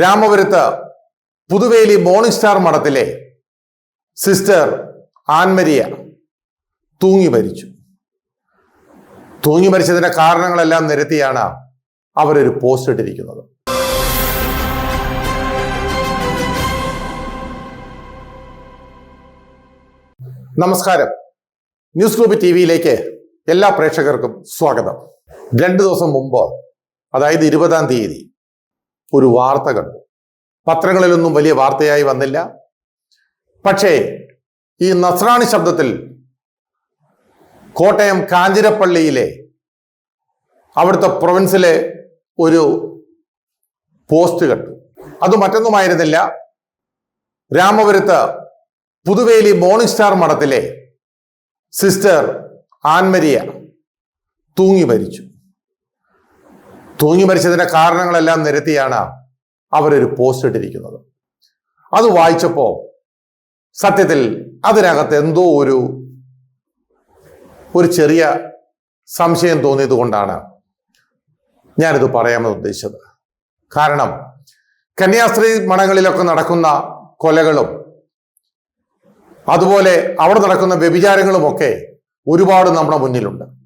രാമപുരത്ത് Puthuveli morning star മഠത്തിലെ sister Ann Maria തൂങ്ങി മരിച്ചു. തൂങ്ങി മരിച്ചതിന്റെ കാരണങ്ങളെല്ലാം നിരത്തിയാണ് അവരൊരു പോസ്റ്റ് ഇട്ടിരിക്കുന്നത്. നമസ്കാരം. ന്യൂസ് ഗ്രൂപ്പ് ടി വിയിലേക്ക് എല്ലാ പ്രേക്ഷകർക്കും സ്വാഗതം. രണ്ടു ദിവസം മുമ്പ് അതായത് ഇരുപതാം തീയതി ഒരു വാർത്ത കണ്ടു പത്രങ്ങളിലൊന്നും വലിയ വാർത്തയായി വന്നില്ല. പക്ഷേ ഈ നസ്രാണി ശബ്ദത്തിൽ കോട്ടയം കാഞ്ഞിരപ്പള്ളിയിലെ അവിടുത്തെ പ്രൊവിൻസിലെ ഒരു പോസ്റ്റ് കണ്ടു. അത് മറ്റൊന്നുമായിരുന്നില്ല. രാമപുരത്ത് പുതുവേലി മോർണിംഗ് സ്റ്റാർ മഠത്തിലെ സിസ്റ്റർ ആൻമരിയ തൂങ്ങി മരിച്ചു. തൂങ്ങി മരിച്ചതിന്റെ കാരണങ്ങളെല്ലാം നിരത്തിയാണ് അവരൊരു പോസ്റ്റ് ഇട്ടിരിക്കുന്നത്. അത് വായിച്ചപ്പോ സത്യത്തിൽ അതിനകത്ത് എന്തോ ഒരു ഒരു ചെറിയ സംശയം തോന്നിയത് കൊണ്ടാണ് ഞാനിത് പറയാമെന്ന് ഉദ്ദേശിച്ചത്. കാരണം കന്യാസ്ത്രീ മഠങ്ങളിലൊക്കെ നടക്കുന്ന കൊലകളും അതുപോലെ അവിടെ നടക്കുന്ന വ്യഭിചാരങ്ങളുമൊക്കെ ഒരുപാട് നമ്മുടെ മുന്നിലുണ്ട്.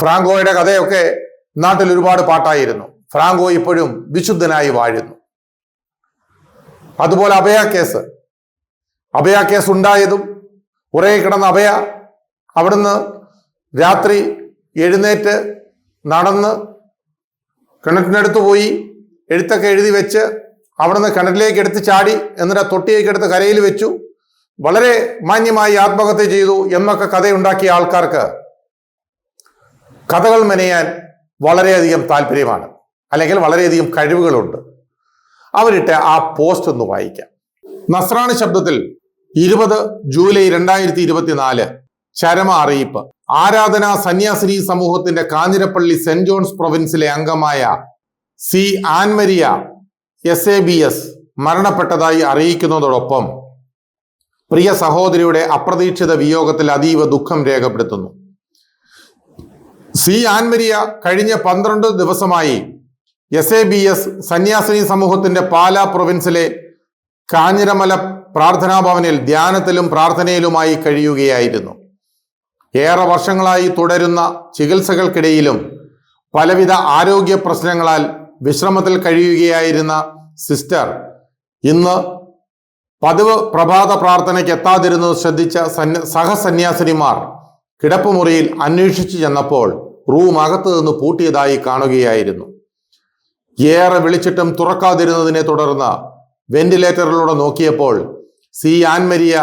ഫ്രാങ്കോയുടെ കഥയൊക്കെ നാട്ടിൽ ഒരുപാട് പാട്ടായിരുന്നു. ഫ്രാങ്കോ ഇപ്പോഴും വിശുദ്ധനായി വാഴുന്നു. അതുപോലെ അഭയ കേസ്. അഭയ കേസ് ഉണ്ടായതും ഉറയെ കിടന്ന അഭയ അവിടുന്ന് രാത്രി എഴുന്നേറ്റ് നടന്ന് കിണറ്റിനടുത്ത് പോയി എഴുത്തൊക്കെ എഴുതി വെച്ച് അവിടുന്ന് കിണറ്റിലേക്ക് എടുത്ത് ചാടി എന്നിട്ട് തൊട്ടിയേക്ക് എടുത്ത് കരയിൽ വെച്ചു. വളരെ മാന്യമായി ആത്മഹത്യ ചെയ്തു എന്നൊക്കെ കഥയുണ്ടാക്കിയ ആൾക്കാർക്ക് കഥകൾ മെനയാൻ വളരെയധികം താല്പര്യമാണ്. അല്ലെങ്കിൽ വളരെയധികം കഴിവുകളുണ്ട്. അവരിട്ട് ആ പോസ്റ്റ് ഒന്ന് വായിക്കാം. നസ്രാണി ശബ്ദത്തിൽ ഇരുപത് ജൂലൈ രണ്ടായിരത്തി ഇരുപത്തിനാല് ചരമ അറിയിപ്പ്. ആരാധന സന്യാസിനി സമൂഹത്തിന്റെ കാഞ്ഞിരപ്പള്ളി സെന്റ് ജോൺസ് പ്രൊവിൻസിലെ അംഗമായ C Annmaria S A B S മരണപ്പെട്ടതായി അറിയിക്കുന്നതോടൊപ്പം പ്രിയ സഹോദരിയുടെ അപ്രതീക്ഷിത വിയോഗത്തിൽ അതീവ ദുഃഖം രേഖപ്പെടുത്തുന്നു. സി ആൻമരിയ കഴിഞ്ഞ പന്ത്രണ്ട് ദിവസമായി എസ് എ ബി എസ് സന്യാസിനി സമൂഹത്തിന്റെ പാലാ പ്രൊവിൻസിലെ കാഞ്ഞിരമല പ്രാർത്ഥനാ ഭവനിൽ ധ്യാനത്തിലും പ്രാർത്ഥനയിലുമായി കഴിയുകയായിരുന്നു. ഏറെ വർഷങ്ങളായി തുടരുന്ന ചികിത്സകൾക്കിടയിലും പലവിധ ആരോഗ്യ പ്രശ്നങ്ങളാൽ വിശ്രമത്തിൽ കഴിയുകയായിരുന്ന സിസ്റ്റർ ഇന്ന് പതിവ് പ്രഭാത പ്രാർത്ഥനയ്ക്ക് എത്താതിരുന്നത് ശ്രദ്ധിച്ച സന്യ സഹസന്യാസിനിമാർ കിടപ്പുമുറിയിൽ അന്വേഷിച്ചു ചെന്നപ്പോൾ റൂം അകത്തു നിന്ന് പൂട്ടിയതായി കാണുകയായിരുന്നു. ഏറെ വിളിച്ചിട്ടും തുറക്കാതിരുന്നതിനെ തുടർന്ന് വെന്റിലേറ്ററിലൂടെ നോക്കിയപ്പോൾ സി ആൻമരിയ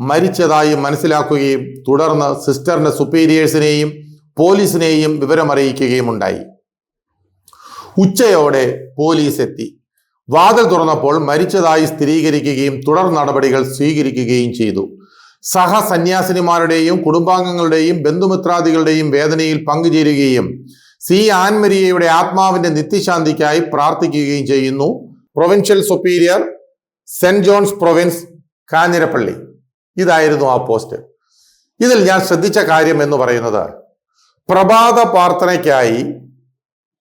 മരിച്ചതായി മനസ്സിലാക്കുകയും തുടർന്ന് സിസ്റ്ററിന്റെ സുപ്പീരിയേഴ്സിനെയും പോലീസിനെയും വിവരമറിയിക്കുകയും ഉണ്ടായി ഉച്ചയോടെ പോലീസ് എത്തി വാതിൽ തുറന്നപ്പോൾ മരിച്ചതായി സ്ഥിരീകരിക്കുകയും തുടർ നടപടികൾ സ്വീകരിക്കുകയും ചെയ്തു. സഹസന്യാസിനിമാരുടെയും കുടുംബാംഗങ്ങളുടെയും ബന്ധുമിത്രാദികളുടെയും വേദനയിൽ പങ്കുചേരുകയും സി ആൻമരിയയുടെ ആത്മാവിന്റെ നിത്യശാന്തിക്കായി പ്രാർത്ഥിക്കുകയും ചെയ്യുന്നു. Provincial superior saint John's province Kanjirappally. ഇതായിരുന്നു ആ പോസ്റ്റ്. ഇതിൽ ഞാൻ ശ്രദ്ധിച്ച കാര്യം എന്ന് പറയുന്നത് പ്രഭാത പ്രാർത്ഥനയ്ക്കായി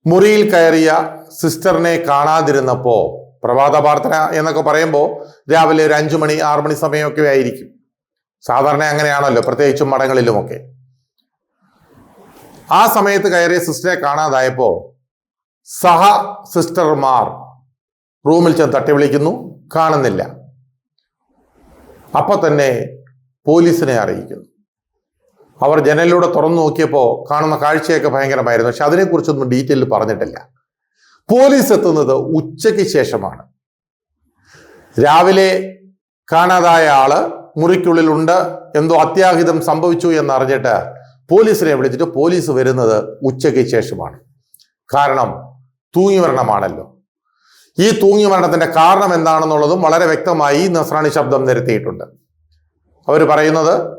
മുറിയിൽ കയറിയ സിസ്റ്ററിനെ കാണാതിരുന്നപ്പോ പ്രഭാത പ്രാർത്ഥന എന്നൊക്കെ പറയുമ്പോൾ രാവിലെ ഒരു അഞ്ചു മണി ആറു മണി സമയമൊക്കെ ആയിരിക്കും. സാധാരണ അങ്ങനെയാണല്ലോ പ്രത്യേകിച്ചും മഠങ്ങളിലുമൊക്കെ. ആ സമയത്ത് കയറിയ സിസ്റ്ററെ കാണാതായപ്പോ സഹ സിസ്റ്റർമാർ റൂമിൽ ചെന്ന് തട്ടി വിളിക്കുന്നു കാണുന്നില്ല. അപ്പൊ തന്നെ പോലീസിനെ അറിയിക്കുന്നു. അവർ ജനലിലൂടെ തുറന്നു നോക്കിയപ്പോൾ കാണുന്ന കാഴ്ചയൊക്കെ ഭയങ്കരമായിരുന്നു പക്ഷെ അതിനെക്കുറിച്ചൊന്നും ഡീറ്റെയിൽ പറഞ്ഞിട്ടില്ല. പോലീസ് എത്തുന്നത് ഉച്ചയ്ക്ക് ശേഷമാണ്. രാവിലെ കാണാതായ ആൾ മുറിക്കുള്ളിലുണ്ട്. എന്തോ അത്യാഹിതം സംഭവിച്ചു എന്നറിഞ്ഞിട്ട് പോലീസിനെ വിളിച്ചിട്ട് പോലീസ് വരുന്നത് ഉച്ചയ്ക്ക് ശേഷമാണ്. കാരണം തൂങ്ങി മരണമാണല്ലോ ഈ തൂങ്ങി മരണത്തിന്റെ കാരണം എന്താണെന്നുള്ളതും വളരെ വ്യക്തമായി നസ്രാണി ശബ്ദം നിരത്തിയിട്ടുണ്ട്. അവർ പറയുന്നത്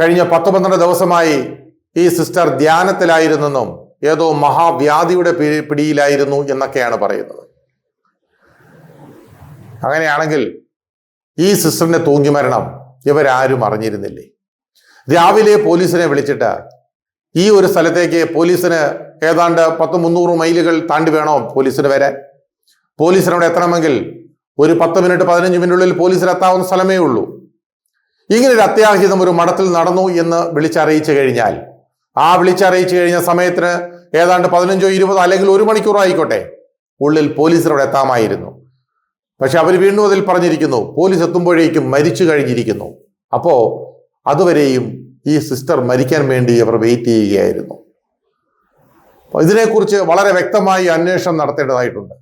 കഴിഞ്ഞ പത്ത് പന്ത്രണ്ട് ദിവസമായി ഈ സിസ്റ്റർ ധ്യാനത്തിലായിരുന്നെന്നും ഏതോ മഹാവ്യാധിയുടെ പിടി- പിടിയിലായിരുന്നു എന്നൊക്കെയാണ് പറയുന്നത്. അങ്ങനെയാണെങ്കിൽ ഈ സിസ്റ്ററിന്റെ തൂങ്ങി മരണം ഇവരാരും അറിഞ്ഞിരുന്നില്ലേ? രാവിലെ പോലീസിനെ വിളിച്ചിട്ട് ഈ ഒരു സ്ഥലത്തേക്ക് പോലീസിന് ഏതാണ്ട് പത്ത് മുന്നൂറ് മൈലുകൾ താണ്ടി വേണോ പോലീസിന് വരെ? പോലീസിനവിടെ എത്തണമെങ്കിൽ ഒരു പത്ത് മിനിറ്റ് പതിനഞ്ച് മിനിറ്റിനുള്ളിൽ പോലീസിനെത്താവുന്ന സ്ഥലമേ ഉള്ളൂ. ഇങ്ങനെ ഒരു അത്യാഹിതം ഒരു മഠത്തിൽ നടന്നു എന്ന് വിളിച്ചറിയിച്ചു കഴിഞ്ഞാൽ ആ വിളിച്ചറിയിച്ചു കഴിഞ്ഞ സമയത്തിന് ഏതാണ്ട് പതിനഞ്ചോ ഇരുപതോ അല്ലെങ്കിൽ ഒരു മണിക്കൂറോ ആയിക്കോട്ടെ ഉള്ളിൽ പോലീസിനോട് എത്താമായിരുന്നു. പക്ഷെ അവർ വീണ്ടും അതിൽ പറഞ്ഞിരിക്കുന്നു പോലീസ് എത്തുമ്പോഴേക്കും മരിച്ചു കഴിഞ്ഞിരിക്കുന്നു. അപ്പോ അതുവരെയും ഈ സിസ്റ്റർ മരിക്കാൻ വേണ്ടി അവർ വെയിറ്റ് ചെയ്യുകയായിരുന്നു. ഇതിനെക്കുറിച്ച് വളരെ വ്യക്തമായി അന്വേഷണം നടത്തേണ്ടതായിട്ടുണ്ട്.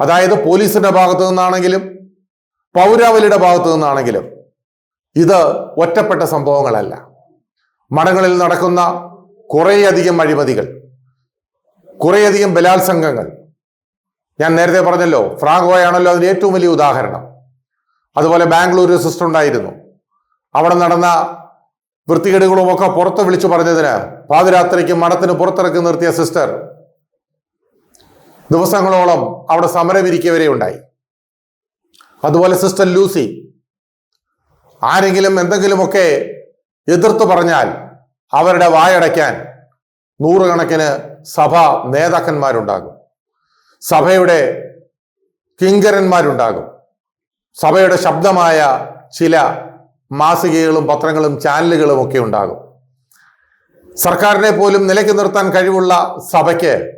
അതായത് പോലീസിന്റെ ഭാഗത്തു നിന്നാണെങ്കിലും പൗരാവലിയുടെ ഭാഗത്തു നിന്നാണെങ്കിലും ഇത് ഒറ്റപ്പെട്ട സംഭവങ്ങളല്ല. മഠങ്ങളിൽ നടക്കുന്ന കുറേയധികം അഴിമതികൾ കുറേയധികം ബലാത്സംഗങ്ങൾ ഞാൻ നേരത്തെ പറഞ്ഞല്ലോ ഫ്രാങ്കോയാണല്ലോ അതിന് ഏറ്റവും വലിയ ഉദാഹരണം. അതുപോലെ ബാംഗ്ലൂരിൽ സിസ്റ്റർ ഉണ്ടായിരുന്നു. അവിടെ നടന്ന വൃത്തികേടുകളും ഒക്കെ പുറത്ത് വിളിച്ചു പറഞ്ഞതിന് പാതിരാത്രിക്ക് മഠത്തിന് പുറത്തിറക്കി നിർത്തിയ സിസ്റ്റർ ദിവസങ്ങളോളം അവിടെ സമരമിരിക്കവരെ ഉണ്ടായി. അതുപോലെ സിസ്റ്റർ ലൂസി ആരെങ്കിലും എന്തെങ്കിലുമൊക്കെ എതിർത്ത് പറഞ്ഞാൽ അവരുടെ വായടയ്ക്കാൻ നൂറുകണക്കിന് സഭ നേതാക്കന്മാരുണ്ടാകും. സഭയുടെ കിങ്കരന്മാരുണ്ടാകും. സഭയുടെ ശബ്ദമായ ചില മാസികകളും പത്രങ്ങളും ചാനലുകളും ഒക്കെ ഉണ്ടാകും. സർക്കാരിനെ പോലും നിലയ്ക്ക് നിർത്താൻ കഴിവുള്ള സഭയ്ക്ക്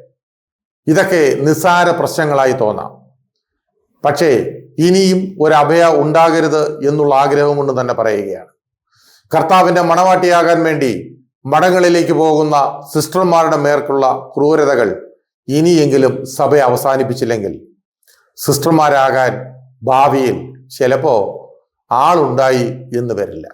ഇതൊക്കെ നിസ്സാര പ്രശ്നങ്ങളായി തോന്നാം. പക്ഷേ ഇനിയും ഒരു അഭയ ഉണ്ടാകരുത് എന്നുള്ള ആഗ്രഹം കൊണ്ട് തന്നെ പറയുകയാണ്. കർത്താവിന്റെ മണവാട്ടിയാകാൻ വേണ്ടി മഠങ്ങളിലേക്ക് പോകുന്ന സിസ്റ്റർമാരുടെ മേർക്കുള്ള ക്രൂരതകൾ ഇനിയെങ്കിലും സഭ അവസാനിപ്പിച്ചില്ലെങ്കിൽ സിസ്റ്റർമാരാകാൻ ഭാവിയിൽ ചിലപ്പോ ആളുണ്ടായി എന്ന് വരില്ല.